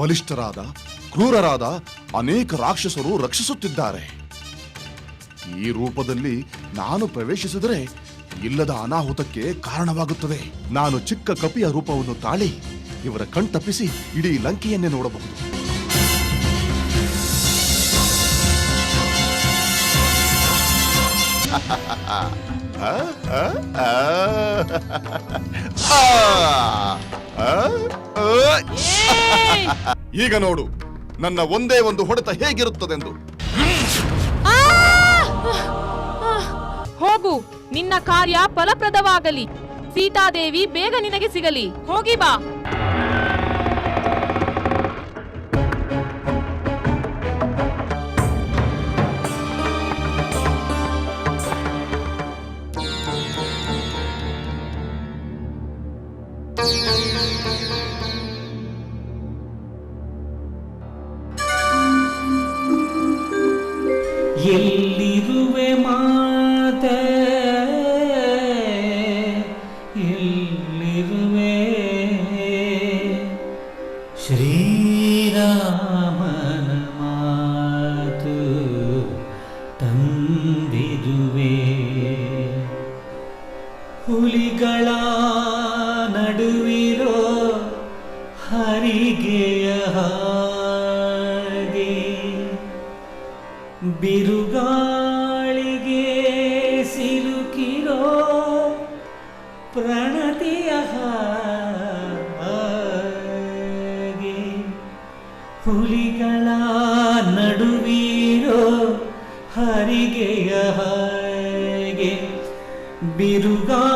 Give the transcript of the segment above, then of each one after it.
ಬಲಿಷ್ಠರಾದ ಕ್ರೂರರಾದ ಅನೇಕ ರಾಕ್ಷಸರು ರಕ್ಷಿಸುತ್ತಿದ್ದಾರೆ. ಈ ರೂಪದಲ್ಲಿ ನಾನು ಪ್ರವೇಶಿಸಿದರೆ ಇಲ್ಲದ ಅನಾಹುತಕ್ಕೆ ಕಾರಣವಾಗುತ್ತದೆ. ನಾನು ಚಿಕ್ಕ ಕಪಿಯ ರೂಪವನ್ನು ತಾಳಿ ಇವರ ಕಣ್ತಪ್ಪಿಸಿ ಇಡೀ ಲಂಕೆಯನ್ನೇ ನೋಡಬಹುದು. ಆ, ಈಗ ನೋಡು, ನನ್ನ ಒಂದೇ ಒಂದು ಹೊಡೆತ ಹೇಗಿರುತ್ತದೆಂದು. ಹೋಗು, ನಿನ್ನ ಕಾರ್ಯ ಫಲಪ್ರದವಾಗಲಿ. ಸೀತಾದೇವಿ ಬೇಗ ನಿನಗೆ ಸಿಗಲಿ. ಹೋಗಿ ಬಾ. ಎಲ್ಲಿರುವೆ ಮಾತೆ ಪ್ರಣತಿಯ ಹಾಗೆ ಹುಲಿಗಳ ನಡುವಿರೋ ಹರಿಗೆಯ ಬಿರುಗಾಳಿಗೆ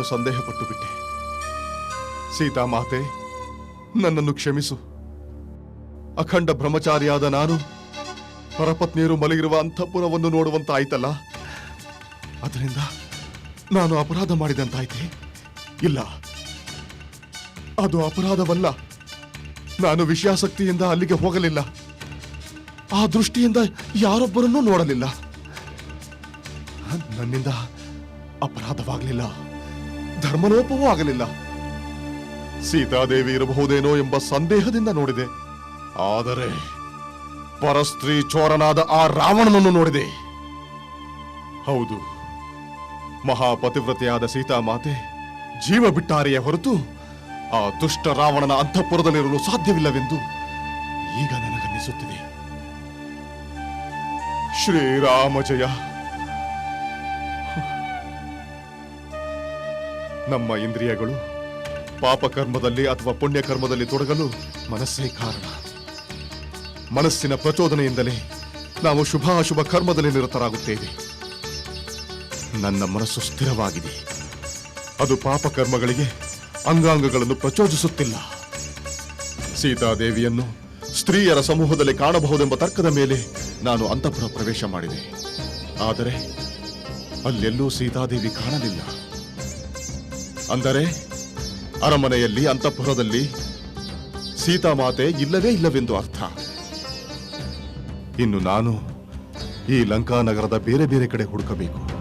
ನಾನು ಸಂದೇಹಪಟ್ಟು ಬಿಟ್ಟೆ. ಸೀತಾ ಮಾತೆ, ನನ್ನನ್ನು ಕ್ಷಮಿಸು. ಅಖಂಡ ಬ್ರಹ್ಮಚಾರಿಯಾದ ನಾನು ಪರಪತ್ನಿಯರು ಮಲಗಿರುವ ಅಂತಃಪುರವನ್ನು ನೋಡುವಂತಾಯ್ತಲ್ಲ? ಅದರಿಂದ ನಾನು ಅಪರಾಧ ಮಾಡಿದಂತಾಯ್ತೆ? ಇಲ್ಲ. ಅದು ಅಪರಾಧವಲ್ಲ. ನಾನು ವಿಷಯಾಸಕ್ತಿಯಿಂದ ಅಲ್ಲಿಗೆ ಹೋಗಲಿಲ್ಲ. ಆ ದೃಷ್ಟಿಯಿಂದ ಯಾರೊಬ್ಬರನ್ನೂ ನೋಡಲಿಲ್ಲ. ನನ್ನಿಂದ ಅಪರಾಧವಾಗಲಿಲ್ಲ. ಧರ್ಮಲೋಪವೂ ಆಗಲಿಲ್ಲ. ಸೀತಾದೇವಿ ಇರಬಹುದೇನೋ ಎಂಬ ಸಂದೇಹದಿಂದ ನೋಡಿದೆ. ಆದರೆ ಪರಸ್ತ್ರೀ ಚೋರನಾದ ಆ ರಾವಣನನ್ನು ನೋಡಿದೆ. ಹೌದು, ಮಹಾಪತಿವ್ರತೆಯಾದ ಸೀತಾಮಾತೆ ಜೀವ ಬಿಟ್ಟಾರೆಯ ಹೊರತು ಆ ದುಷ್ಟ ರಾವಣನ ಅಂತಃಪುರದಲ್ಲಿರಲು ಸಾಧ್ಯವಿಲ್ಲವೆಂದು ಈಗ ನನಗನ್ನಿಸುತ್ತಿದೆ. ಶ್ರೀರಾಮ ಜಯ. ನಮ್ಮ ಇಂದ್ರಿಯಗಳು ಪಾಪಕರ್ಮದಲ್ಲಿ ಅಥವಾ ಪುಣ್ಯಕರ್ಮದಲ್ಲಿ ತೊಡಗಲು ಮನಸ್ಸೇ ಕಾರಣ. ಮನಸ್ಸಿನ ಪ್ರಚೋದನೆಯಿಂದಲೇ ನಾವು ಶುಭ ಅಶುಭ ಕರ್ಮದಲ್ಲಿ ನಿರತರಾಗುತ್ತೇವೆ. ನನ್ನ ಮನಸ್ಸು ಸ್ಥಿರವಾಗಿದೆ. ಅದು ಪಾಪಕರ್ಮಗಳಿಗೆ ಅಂಗಾಂಗಗಳನ್ನು ಪ್ರಚೋದಿಸುತ್ತಿಲ್ಲ. ಸೀತಾದೇವಿಯನ್ನು ಸ್ತ್ರೀಯರ ಸಮೂಹದಲ್ಲಿ ಕಾಣಬಹುದೆಂಬ ತರ್ಕದ ಮೇಲೆ ನಾನು ಅಂತಃಪುರ ಪ್ರವೇಶ ಮಾಡಿದೆ. ಆದರೆ ಅಲ್ಲೆಲ್ಲೂ ಸೀತಾದೇವಿ ಕಾಣಲಿಲ್ಲ. ಅಂದರೆ ಅರಮನೆಯಲ್ಲಿ ಅಂತಃಪುರದಲ್ಲಿ ಸೀತಾಮಾತೆ ಇಲ್ಲವೇ ಇಲ್ಲವೆಂದು ಅರ್ಥ. ಇನ್ನು ನಾನು ಈ ಲಂಕಾನಗರದ ಬೇರೆ ಬೇರೆ ಕಡೆ ಹುಡುಕಬೇಕು.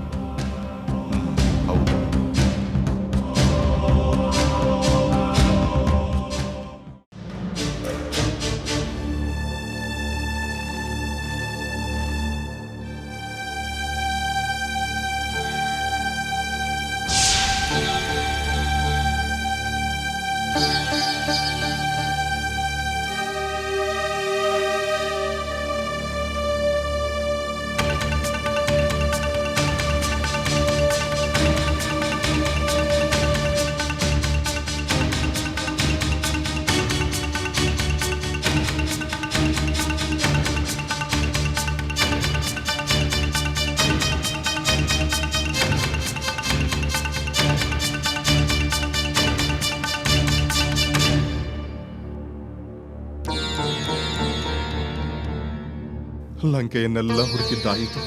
ಲಂಕೆಯನ್ನೆಲ್ಲ ಹುಡುಕಿದ್ದಾಯಿತು.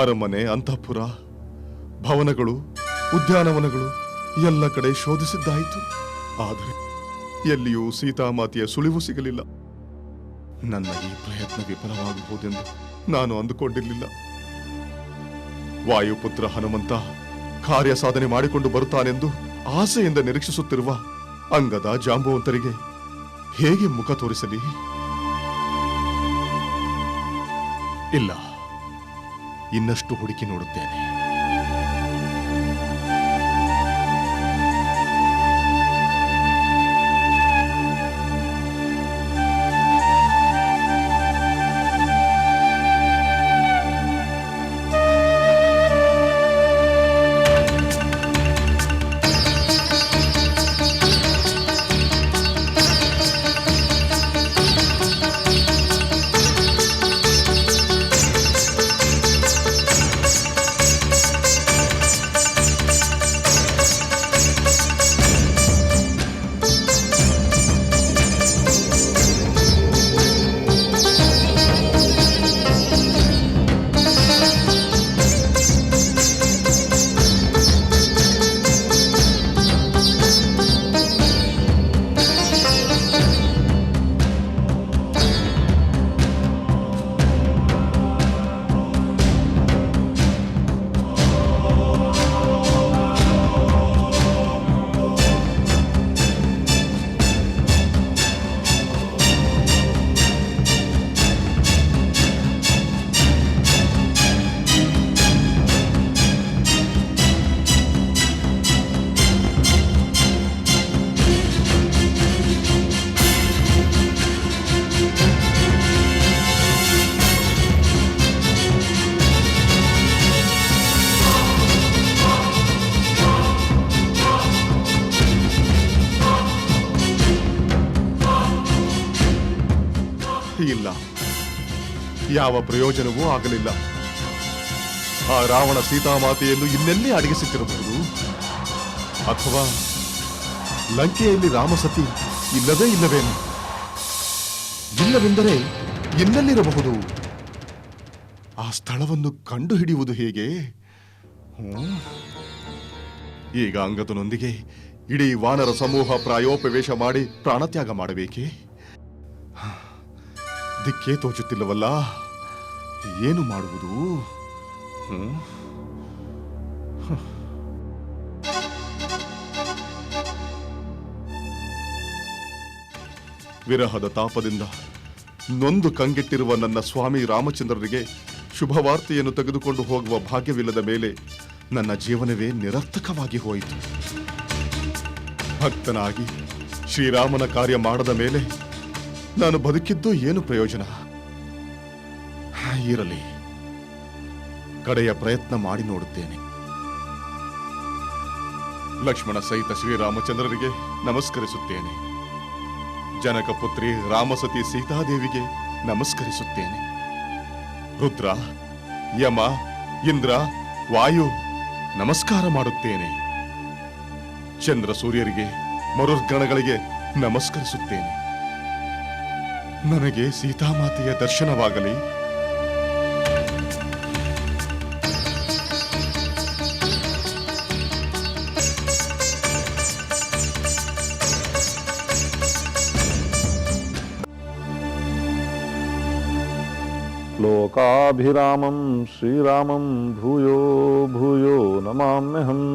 ಅರಮನೆ, ಅಂತಃಪುರ, ಭವನಗಳು, ಉದ್ಯಾನವನಗಳು ಎಲ್ಲ ಕಡೆ ಶೋಧಿಸಿದ್ದಾಯಿತು. ಆದರೆ ಎಲ್ಲಿಯೂ ಸೀತಾಮಾತೆಯ ಸುಳಿವು ಸಿಗಲಿಲ್ಲ. ನನ್ನ ಈ ಪ್ರಯತ್ನ ವಿಫಲವಾಗಬಹುದೆಂದು ನಾನು ಅಂದುಕೊಂಡಿರಲಿಲ್ಲ. ವಾಯುಪುತ್ರ ಹನುಮಂತ ಕಾರ್ಯ ಸಾಧನೆ ಮಾಡಿಕೊಂಡು ಬರುತ್ತಾನೆಂದು ಆಸೆಯಿಂದ ನಿರೀಕ್ಷಿಸುತ್ತಿರುವ ಅಂಗದ ಜಾಂಬುವಂತರಿಗೆ ಹೇಗೆ ಮುಖ ತೋರಿಸಲಿ? ಇಲ್ಲ ಇನ್ನಷ್ಟು ಹುಡುಕಿ ನೋಡುತ್ತೇನೆ. ಯಾವ ಪ್ರಯೋಜನವೂ ಆಗಲಿಲ್ಲ. ಆ ರಾವಣ ಸೀತಾಮಾತೆಯನ್ನು ಇನ್ನೆಲ್ಲೇ ಅಡಗಿಸುತ್ತಿರಬಹುದು ಅಥವಾ ಲಂಕೆಯಲ್ಲಿ ರಾಮಸತಿ ಇಲ್ಲವೇ ಇಲ್ಲವೇನು? ಇಲ್ಲವೆಂದರೆ ಇನ್ನೆಲ್ಲಿರಬಹುದು? ಆ ಸ್ಥಳವನ್ನು ಕಂಡುಹಿಡಿಯುವುದು ಹೇಗೆ? ಈಗ ಅಂಗದನೊಂದಿಗೆ ಇಡೀ ವಾನರ ಸಮೂಹ ಪ್ರಾಯೋಪವೇಶ ಮಾಡಿ ಪ್ರಾಣತ್ಯಾಗ ಮಾಡಬೇಕೇ? ದಿಕ್ಕೇ ತೋಚುತ್ತಿಲ್ಲವಲ್ಲ? ಏನು ಮಾಡುವುದು? ವಿರಹದ ತಾಪದಿಂದ ನೊಂದು ಕಂಗೆಟ್ಟಿರುವ ನನ್ನ ಸ್ವಾಮಿ ರಾಮಚಂದ್ರರಿಗೆ ಶುಭವಾರ್ತೆಯನ್ನು ತೆಗೆದುಕೊಂಡು ಹೋಗುವ ಭಾಗ್ಯವಿಲ್ಲದ ಮೇಲೆ ನನ್ನ ಜೀವನವೇ ನಿರರ್ಥಕವಾಗಿ ಹೋಯಿತು. ಭಕ್ತನಾಗಿ ಶ್ರೀರಾಮನ ಕಾರ್ಯ ಮಾಡದ ಮೇಲೆ ನಾನು ಬದುಕಿದ್ದು ಏನು ಪ್ರಯೋಜನ? ಇರಲಿ ಕಡೆಯ ಪ್ರಯತ್ನ ಮಾಡಿ ನೋಡುತ್ತೇನೆ. ಲಕ್ಷ್ಮಣ ಸಹಿತ ಶ್ರೀರಾಮಚಂದ್ರರಿಗೆ ನಮಸ್ಕರಿಸುತ್ತೇನೆ. ಜನಕ ಪುತ್ರಿ ರಾಮಸತಿ ಸೀತಾದೇವಿಗೆ ನಮಸ್ಕರಿಸುತ್ತೇನೆ. ರುದ್ರ, ಯಮ, ಇಂದ್ರ, ವಾಯು, ನಮಸ್ಕಾರ ಮಾಡುತ್ತೇನೆ. ಚಂದ್ರ ಸೂರ್ಯರಿಗೆ ಮರುರ್ಗಣಗಳಿಗೆ ನಮಸ್ಕರಿಸುತ್ತೇನೆ. ನನಗೆ ಸೀತಾಮಾತೆಯ ದರ್ಶನವಾಗಲಿ. लोकाभिरामं श्रीरामं भूयो भूयो नमाम्यहम्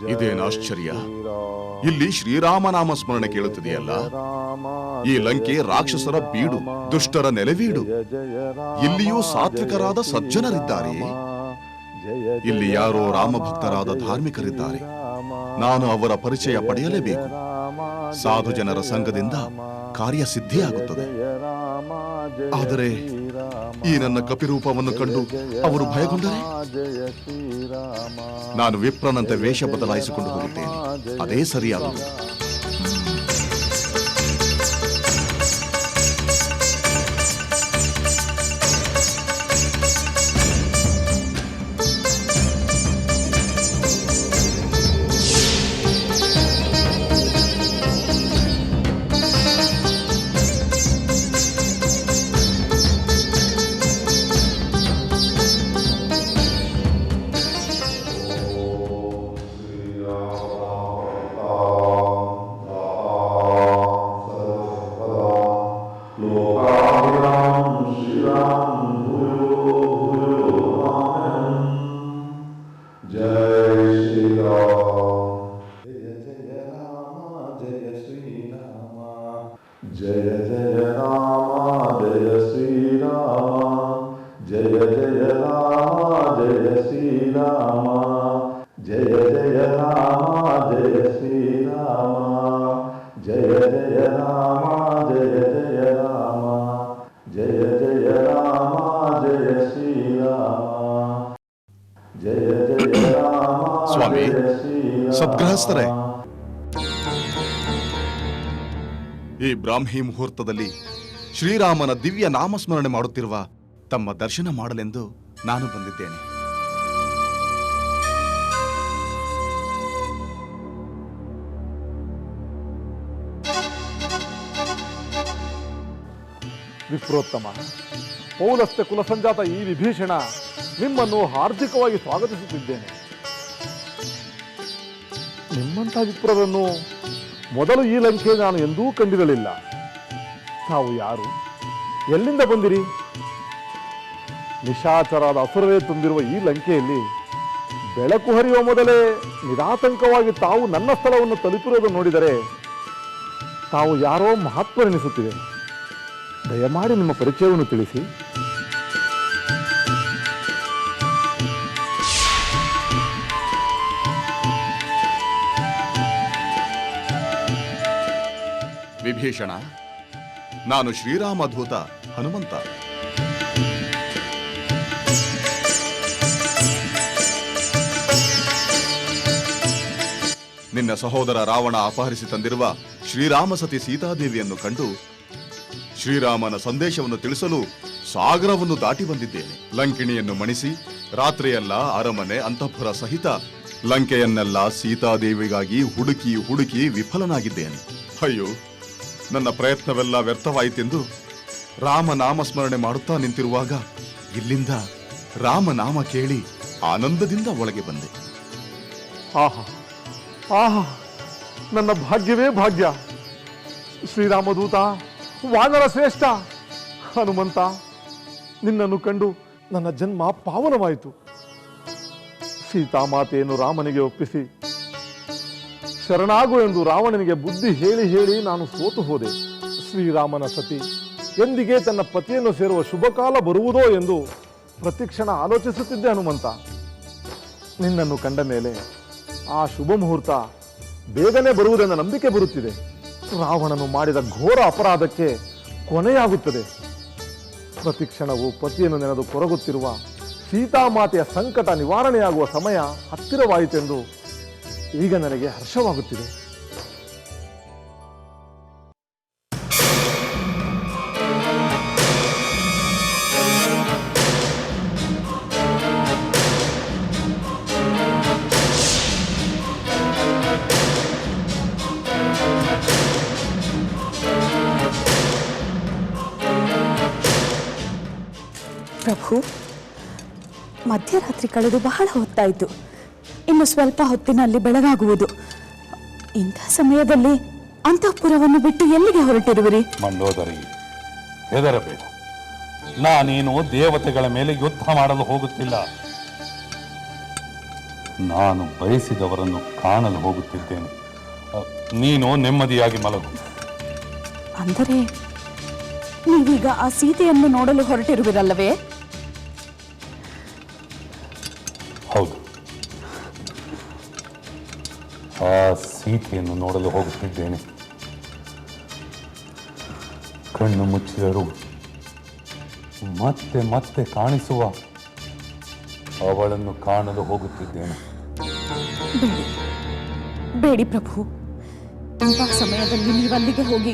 जय ಇದೇನ್ ಆಶ್ಚರ್ಯ? ಶ್ರೀರಾಮ ಇಲ್ಲಿ ಶ್ರೀರಾಮನಾಮ ಸ್ಮರಣೆ ಕೇಳುತ್ತಿದೆಯಲ್ಲ ರಾಮ ಈ ಲಂಕೆ ರಾಕ್ಷಸರ ಬೀಡು ದುಷ್ಟರ ನೆಲೆವೀಡು ಜಯ ಜಯ ರಾಮ, ಇಲ್ಲಿಯೂ ಸಾತ್ವಿಕರಾದ ಜಯ ಸಜ್ಜನರಿದ್ದಾರೆ. ಶ್ರೀರಾಮ, ಜಯ ಇಲ್ಲಿ ಜಯ ಯಾರೋ ರಾಮ, ರಾಮಭಕ್ತರಾದ ಜಯ ಧಾರ್ಮಿಕರಿದ್ದಾರೆ. ಶ್ರೀರಾಮ, ನಾನು ಅವರ ಪರಿಚಯ ಜಯ ಪಡೆಯಲೇಬೇಕು ಜಯ ರಾಮ, ಸಾಧು ಜಯ ಜನರ ಜಯ ಸಂಘದಿಂದ ರಾಮ, ಕಾರ್ಯ ಸಿದ್ಧಿಯಾಗುತ್ತದೆ ಜಯ ಜಯ ರಾಮ, ಜಯ ಆದರೆ ಶ್ರೀರಾಮ, ಈ ನನ್ನ ಕಪಿರೂಪವನ್ನು ಕಂಡು ಅವರು ಭಯಗೊಂಡರೆ? ನಾನು ವಿಪ್ರನಂತೆ ವೇಷ ಬದಲಾಯಿಸಿಕೊಂಡು ಹೋಗುತ್ತೇನೆ ಅದೇ ಸರಿಯಾಗುವುದು ರಾಮ ಜಯ ಜಯ ರಾಮ ಜಯ ಜಯ ರಾಮ ಜಯ ಶ್ರೀರಾಮ ಜಯ ಜಯ ರಾಮ ಸ್ವಾಮಿ. ಸದ್ಗೃಹಸ್ಥರೇ. ಈ ಬ್ರಾಹ್ಮಿ ಮುಹೂರ್ತದಲ್ಲಿ ಶ್ರೀರಾಮನ ದಿವ್ಯ ನಾಮಸ್ಮರಣೆ ಮಾಡುತ್ತಿರುವ ತಮ್ಮ ದರ್ಶನ ಮಾಡಲೆಂದು ನಾನು ಬಂದಿದ್ದೇನೆ ವಿಪ್ರೋತ್ತಮ. ಪೌಲಸ್ತ್ಯ ಕುಲಸಂಜಾತ ಈ ವಿಭೀಷಣ ನಿಮ್ಮನ್ನು ಹಾರ್ದಿಕವಾಗಿ ಸ್ವಾಗತಿಸುತ್ತಿದ್ದೇನೆ. ನಿಮ್ಮಂಥ ವಿಪ್ರರನ್ನು ಮೊದಲು ಈ ಲಂಕೆ ನಾನು ಎಂದೂ ಕಂಡಿರಲಿಲ್ಲ. ತಾವು ಯಾರು? ಎಲ್ಲಿಂದ ಬಂದಿರಿ? ನಿಶಾಚರಾದ ಅಸುರವೇ ತುಂಬಿರುವ ಈ ಲಂಕೆಯಲ್ಲಿ ಬೆಳಕು ಹರಿಯುವ ಮೊದಲೇ ನಿರಾತಂಕವಾಗಿ ತಾವು ನನ್ನ ಸ್ಥಳವನ್ನು ತಲುಪಿರುವುದನ್ನು ನೋಡಿದರೆ ತಾವು ಯಾರೋ ಮಹತ್ವವೆನಿಸುತ್ತಿದೆ ದಯಮಾಡಿ ನಿಮ್ಮ ಪರಿಚಯವನ್ನು ತಿಳಿಸಿ. ವಿಭೀಷಣ, ನಾನು ಶ್ರೀರಾಮಧೂತ ಹನುಮಂತ. ನಿನ್ನ ಸಹೋದರ ರಾವಣ ಅಪಹರಿಸಿ ತಂದಿರುವ ಶ್ರೀರಾಮ ಸತಿ ಸೀತಾದೇವಿಯನ್ನು ಕಂಡು ಶ್ರೀರಾಮನ ಸಂದೇಶವನ್ನು ತಿಳಿಸಲು ಸಾಗರವನ್ನು ದಾಟಿ ಬಂದಿದ್ದೇನೆ. ಲಂಕಿಣಿಯನ್ನು ಮಣಿಸಿ, ರಾತ್ರಿಯೆಲ್ಲ ಅರಮನೆ ಅಂತಃಪುರ ಸಹಿತ ಲಂಕೆಯನ್ನೆಲ್ಲ ಸೀತಾದೇವಿಗಾಗಿ ಹುಡುಕಿ ಹುಡುಕಿ ವಿಫಲನಾಗಿದ್ದೇನೆ. ಅಯ್ಯೋ, ನನ್ನ ಪ್ರಯತ್ನವೆಲ್ಲ ವ್ಯರ್ಥವಾಯಿತೆಂದು ರಾಮನಾಮ ಸ್ಮರಣೆ ಮಾಡುತ್ತಾ ನಿಂತಿರುವಾಗ ಇಲ್ಲಿಂದ ರಾಮನಾಮ ಕೇಳಿ ಆನಂದದಿಂದ ಒಳಗೆ ಬಂದೆ. ಆಹಾ ಆಹಾ, ನನ್ನ ಭಾಗ್ಯವೇ ಭಾಗ್ಯ. ಶ್ರೀರಾಮದೂತ ವಾನರ ಶ್ರೇಷ್ಠ. ಹನುಮಂತ, ನಿನ್ನನ್ನು ಕಂಡು ನನ್ನ ಜನ್ಮ ಪಾವನವಾಯಿತು. ಸೀತಾಮಾತೆಯನ್ನು ರಾಮನಿಗೆ ಒಪ್ಪಿಸಿ, ಶರಣಾಗು ಎಂದು ರಾವಣನಿಗೆ ಬುದ್ಧಿ ಹೇಳಿ ಹೇಳಿ ನಾನು ಸೋತು ಹೋದೆ. ಶ್ರೀರಾಮನ ಸತಿ, ಎಂದಿಗೆ ತನ್ನ ಪತಿಯನ್ನು ಸೇರುವ ಶುಭಕಾಲ ಬರುವುದೋ ಎಂದು ಪ್ರತಿಕ್ಷಣ ಆಲೋಚಿಸುತ್ತಿದ್ದೆ ಹನುಮಂತ. ನಿನ್ನನ್ನು ಕಂಡ ಮೇಲೆ ಆ ಶುಭ ಮುಹೂರ್ತ ಬೇಗನೆ ಬರುವುದೆಂದ ನಂಬಿಕೆ ಬರುತ್ತಿದೆ. ರಾವಣನು ಮಾಡಿದ ಘೋರ ಅಪರಾಧಕ್ಕೆ ಕೊನೆಯಾಗುತ್ತದೆ. ಪ್ರತಿಕ್ಷಣವು ಪತಿಯನ್ನು ನೆನೆದು ಕೊರಗುತ್ತಿರುವ ಸೀತಾಮಾತೆಯ ಸಂಕಟ ನಿವಾರಣೆಯಾಗುವ ಸಮಯ ಹತ್ತಿರವಾಯಿತೆಂದು ಈಗ ನನಗೆ ಹರ್ಷವಾಗುತ್ತಿದೆ. ಮಧ್ಯರಾತ್ರಿ ಕಳೆದು ಬಹಳ ಹೊತ್ತಾಯಿತು. ಇನ್ನು ಸ್ವಲ್ಪ ಹೊತ್ತಿನಲ್ಲಿ ಬೆಳಗಾಗುವುದು. ಇಂಥ ಸಮಯದಲ್ಲಿ ಅಂತಃಪುರವನ್ನು ಬಿಟ್ಟು ಎಲ್ಲಿಗೆ ಹೊರಟಿರುವಿರಿ? ಮಂಡೋದರಿ ಹೆದರಬೇಡ. ನಾನೇನು ದೇವತೆಗಳ ಮೇಲೆ ಯುದ್ಧ ಮಾಡಲು ಹೋಗುತ್ತಿಲ್ಲ. ನಾನು ಬಯಸಿದವರನ್ನು ಕಾಣಲು ಹೋಗುತ್ತಿದ್ದೇನೆ. ನೀನು ನೆಮ್ಮದಿಯಾಗಿ ಮಲಗು. ಅಂದರೆ ನೀವೀಗ ಆ ಸೀತೆಯನ್ನು ನೋಡಲು ಹೊರಟಿರುವಿರಲ್ಲವೇ? ಆ ಸೀತೆಯನ್ನು ನೋಡಲು ಹೋಗುತ್ತಿದ್ದೇನೆ. ಕಣ್ಣು ಮುಚ್ಚಿದರು ಮತ್ತೆ ಮತ್ತೆ ಕಾಣಿಸುವ ಅವಳನ್ನು ಕಾಣಲು ಹೋಗುತ್ತಿದ್ದೇನೆ. ಬೇಡಿ. ಬೇಡಿ ಪ್ರಭು. ತುಂಬಾ ಸಮಯದಲ್ಲಿ ನೀವಲ್ಲಿಗೆ ಹೋಗಿ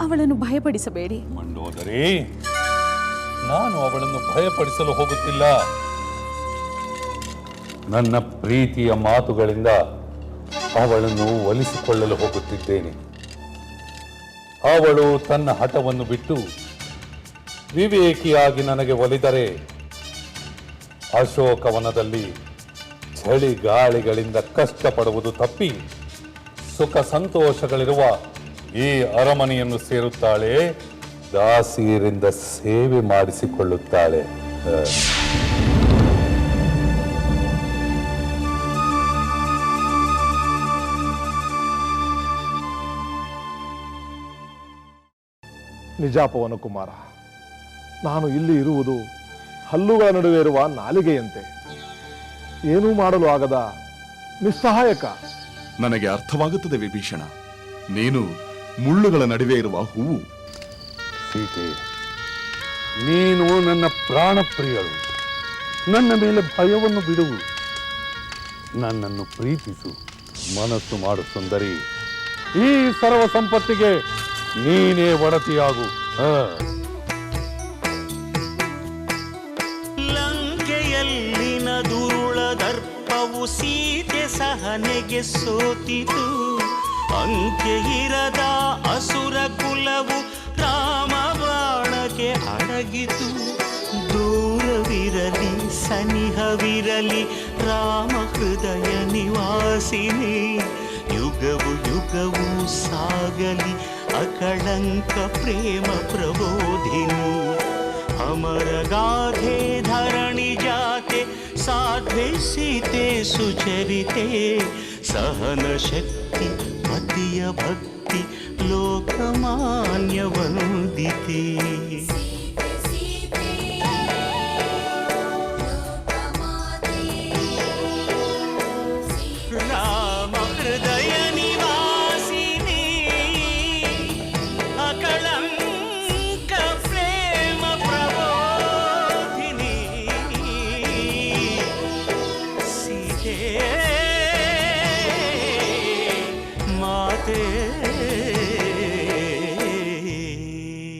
ಅವಳನ್ನು ಭಯಪಡಿಸಬೇಡಿ. ಮಂಡೋದರಿ ನಾನು ಅವಳನ್ನು ಭಯಪಡಿಸಲು ಹೋಗುತ್ತಿಲ್ಲ. ನನ್ನ ಪ್ರೀತಿಯ ಮಾತುಗಳಿಂದ ಅವಳನ್ನು ಒಲಿಸಿಕೊಳ್ಳಲು ಹೋಗುತ್ತಿದ್ದೇನೆ. ಅವಳು ತನ್ನ ಹಠವನ್ನು ಬಿಟ್ಟು, ವಿವೇಕಿಯಾಗಿ ನನಗೆ ಒಲಿದರೆ, ಅಶೋಕವನದಲ್ಲಿ ಚಳಿ ಗಾಳಿಗಳಿಂದ ಕಷ್ಟಪಡುವುದು ತಪ್ಪಿ ಸುಖ ಸಂತೋಷಗಳಿರುವ ಈ ಅರಮನೆಯನ್ನು ಸೇರುತ್ತಾಳೆ, ದಾಸಿಯರಿಂದ ಸೇವೆ ಮಾಡಿಸಿಕೊಳ್ಳುತ್ತಾಳೆ. ನಿಜಾಪವನ ಕುಮಾರ. ನಾನು ಇಲ್ಲಿ ಇರುವುದು ಹಲ್ಲುಗಳ ನಡುವೆ ಇರುವ ನಾಲಿಗೆಯಂತೆ. ಏನೂ ಮಾಡಲು ಆಗದ ನಿಸ್ಸಹಾಯಕ. ನನಗೆ ಅರ್ಥವಾಗುತ್ತದೆ ವಿಭೀಷಣ. ನೀನು ಮುಳ್ಳುಗಳ ನಡುವೆ ಇರುವ ಹೂವು. ಸೀತೆ ನೀನು ನನ್ನ ಪ್ರಾಣ ಪ್ರಿಯಳು. ನನ್ನ ಮೇಲೆ ಭಯವನ್ನು ಬಿಡುವು ನನ್ನನ್ನು ಪ್ರೀತಿಸು. ಮನಸ್ಸು ಮಾಡು ಸುಂದರಿ. ಈ ಸರ್ವ ಸಂಪತ್ತಿಗೆ ನೀನೇ ಒಡತಿಯಾಗು. ಲಂಕೆಯಲ್ಲಿನ ದುರುಳ ದರ್ಪವು ಸೀತೆ ಸಹನೆಗೆ ಸೋತಿತು. ಅಂಕೆ ಇರದ ಅಸುರ ಕುಲವು ರಾಮ ಬಾಣಕ್ಕೆ ಅಡಗಿತು. ದೂರವಿರಲಿ, ಸನಿಹವಿರಲಿ, ರಾಮ ಹೃದಯ ನಿವಾಸಿನಿ. ಯುಗವು ಯುಗವು ಸಾಗಲಿ అకళంక ప్రేమ ప్రబోధిని. అమరగాధే ధరణి జాతే సాధ్వే సీతే సుచరితే. సహన శక్తి పతియ భక్తి లోకమాన్యవనుదితే